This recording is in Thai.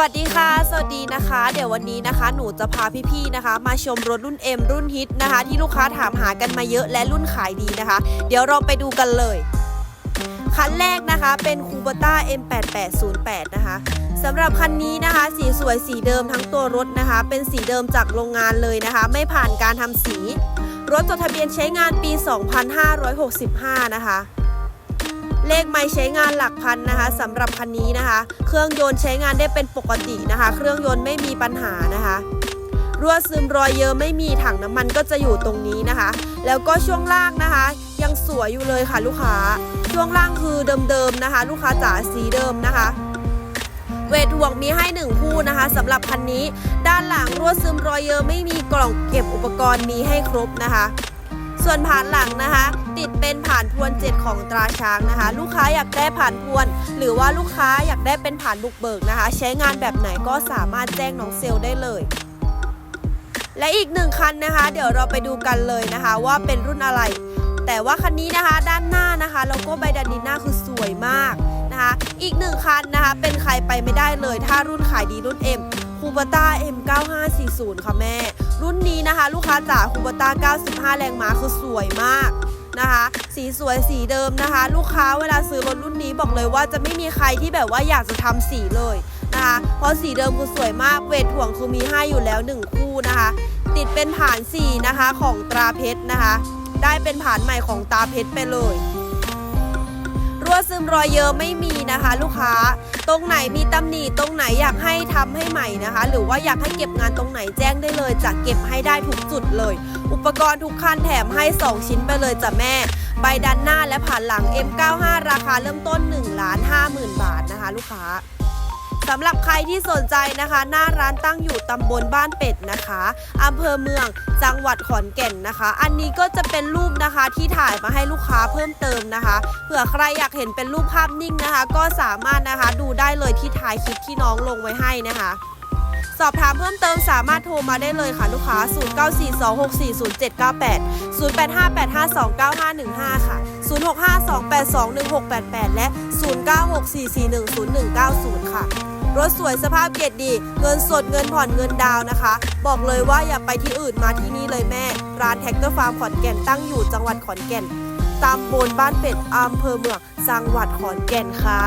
วัสดีค่ะ สวัสดีนะคะ เดี๋ยววันนี้นะคะ หนูจะพาพี่ๆนะคะ มาชมรถรุ่น M รุ่นฮิตนะคะ ที่ลูกค้าถามหากันมาเยอะและรุ่นขายดีนะคะ เดี๋ยวเราไปดูกันเลย คันแรกนะคะเป็นคูเบต้า M8808 นะคะสำหรับคันนี้นะคะ สีสวยสีเดิมทั้งตัวรถนะคะ เป็นสีเดิมจากโรงงานเลยนะคะ ไม่ผ่านการทำสี รถจดทะเบียนใช้งานปี 2565 นะคะ เลขไม้ใช้งานหลักพันนะคะสำหรับคันนี้นะคะ เครื่องยนต์ใช้งานได้เป็นปกตินะคะ เครื่องยนต์ไม่มีปัญหานะคะรั่วซึมรอยเยอะไม่มีถังน้ำมันก็จะอยู่ตรงนี้นะคะ แล้วก็ช่วงล่างนะคะ ยังสวยอยู่เลยค่ะลูกค้า ช่วงล่างคือเดิมๆนะคะ ลูกค้าจ๋าสีเดิมนะคะเวทห่วงมีให้หนึ่งคู่นะคะสำหรับคันนี้ ด้านหลังรั่วซึมรอยเยอะไม่มีกล่องเก็บอุปกรณ์มีให้ครบนะคะ ส่วนผ่านหลังนะคะ ติดเป็นผ่านพวนเจ็ดของตราช้างนะคะ ลูกค้าอยากได้ผ่านพวน หรือว่าลูกค้าอยากได้เป็นผ่านบุกเบิกนะคะ ใช้งานแบบไหนก็สามารถแจ้งน้องเซลได้เลย และอีกหนึ่งคันนะคะ เดี๋ยวเราไปดูกันเลยนะคะ ว่าเป็นรุ่นอะไร แต่ว่าคันนี้นะคะด้านหน้านะคะแล้วก็ใบดันดินหน้าคือสวยมากนะคะ อีกหนึ่งคันนะคะ เป็นใครไปไม่ได้เลย ถ้ารุ่นขายดีรุ่น M คูเบต้า M9540 ค่ะแม่ รุ่นนี้นะคะลูกค้าจ๋าคูเบต้า 95 แรงม้าคือสวยมากนะคะ สีสวยสีเดิมนะคะ ลูกค้าเวลาซื้อรถรุ่นนี้บอกเลยว่าจะไม่มีใครที่แบบว่าอยากจะทำสีเลยนะคะเพราะสีเดิมคือสวยมากเวทถ่วงคือมีให้อยู่แล้ว 1 คู่นะคะ ติดเป็นผ่านสีนะคะของตราเพชรนะคะ ได้เป็นผ่านใหม่ของตาเพชรไปเลย รั่วซึมรอยเยอะไม่มีนะคะ ลูกค้า ตรงไหนมีตำหนิตรงไหนอยากให้ทำให้ใหม่นะคะ หรือว่าอยากให้เก็บงานตรงไหนแจ้งได้เลยจะเก็บให้ได้ทุกจุดเลย อุปกรณ์ทุกคันแถมให้ 2 ชิ้นไปเลยจ้ะแม่ ใบด้านหน้าและผ่านหลัง M95 ราคาเริ่มต้น1ล้าน50,000 บาทนะคะ ลูกค้า สำหรับใครที่สนใจนะคะ หน้าร้านตั้งอยู่ตำบลบ้านเป็ดนะคะอำเภอเมืองจังหวัดขอนแก่นนะคะ อันนี้ก็จะเป็นรูปนะคะที่ถ่ายมาให้ลูกค้าเพิ่มเติมนะคะเผื่อใครอยากเห็นเป็นรูปภาพนิ่งนะคะ ก็สามารถนะคะดูได้เลยที่ท้ายคลิปที่น้องลงไว้ให้นะคะสอบถามเพิ่มเติมสามารถโทรมาได้เลยค่ะลูกค้า 0942640798 0858529515 ค่ะ 0652821688 และ 0964410190 ค่ะ รถสวยสภาพเกียรติดี เงินสดเงินผ่อนเงินดาวน์นะคะ บอกเลยว่าอย่าไปที่อื่นมาที่นี่เลยแม่ ร้านแท็กเตอร์ฟาร์มขอนแก่นตั้งอยู่จังหวัดขอนแก่นตำบลบ้านเป็ดอำเภอเมืองจังหวัดขอนแก่นค่ะ